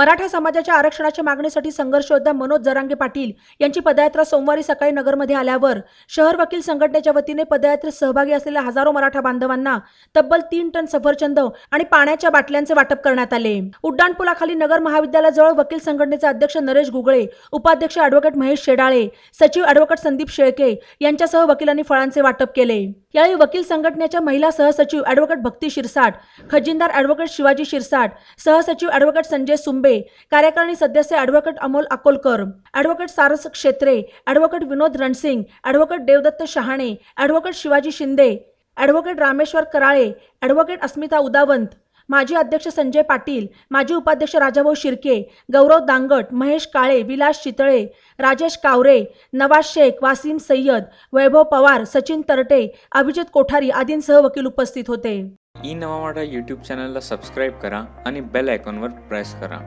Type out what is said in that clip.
मराठा समाजाच्या आरक्षणाच्या मागणीसाठी संघर्ष योद्धा मनोज जरांगे पाटील यांची पदयात्रा सोमवारी सकाळी नगरमध्ये आल्यावर शहर वकील संघटनेच्या वतीने पदयात्रेत सहभागी असलेल्या हजारो मराठा बांधवांना तब्बल तीन टन सफरचंद आणि पाण्याच्या बाटल्यांचे वाटप करण्यात आले. उड्डाणपुलाखाली नगर महाविद्यालयाजवळ वकील संघटनेचे अध्यक्ष नरेश गुगळे उपाध्यक्ष अॅडव्होकेट महेश शेडाळे सचिव अॅडव्होकेट संदीप शेळके यांच्यासह वकिलांनी फळांचे वाटप केले. यावेळी वकील संघटनेच्या महिला सहसचिव अॅडव्होकेट भक्ती शिरसाट खजिनदार अॅडव्होकेट शिवाजी शिरसाट सहसचिव अॅडव्होकेट संजय सुंबे कार्यकारिणी सदस्य advocate Amol Akolkar advocate Saras Kshetre advocate Vinod Ransing advocate Devdatta Shahane advocate Shivaji Shinde advocate Rameshwar Karale advocate Asmita Udavant माजी अध्यक्ष संजय पाटील माजी उपाध्यक्ष राजाभाऊ शिर्के गौरव दांगट महेश काळे विलास चितळे राजेश कावरे नवाज शेख वासिम सय्यद वैभव पवार सचिन तरटे अभिजित कोठारी आदींसह वकील उपस्थित होते. ई नवा मराठा यूट्यूब चॅनलला सबस्क्राईब करा आणि बेल आयकॉनवर प्रेस करा.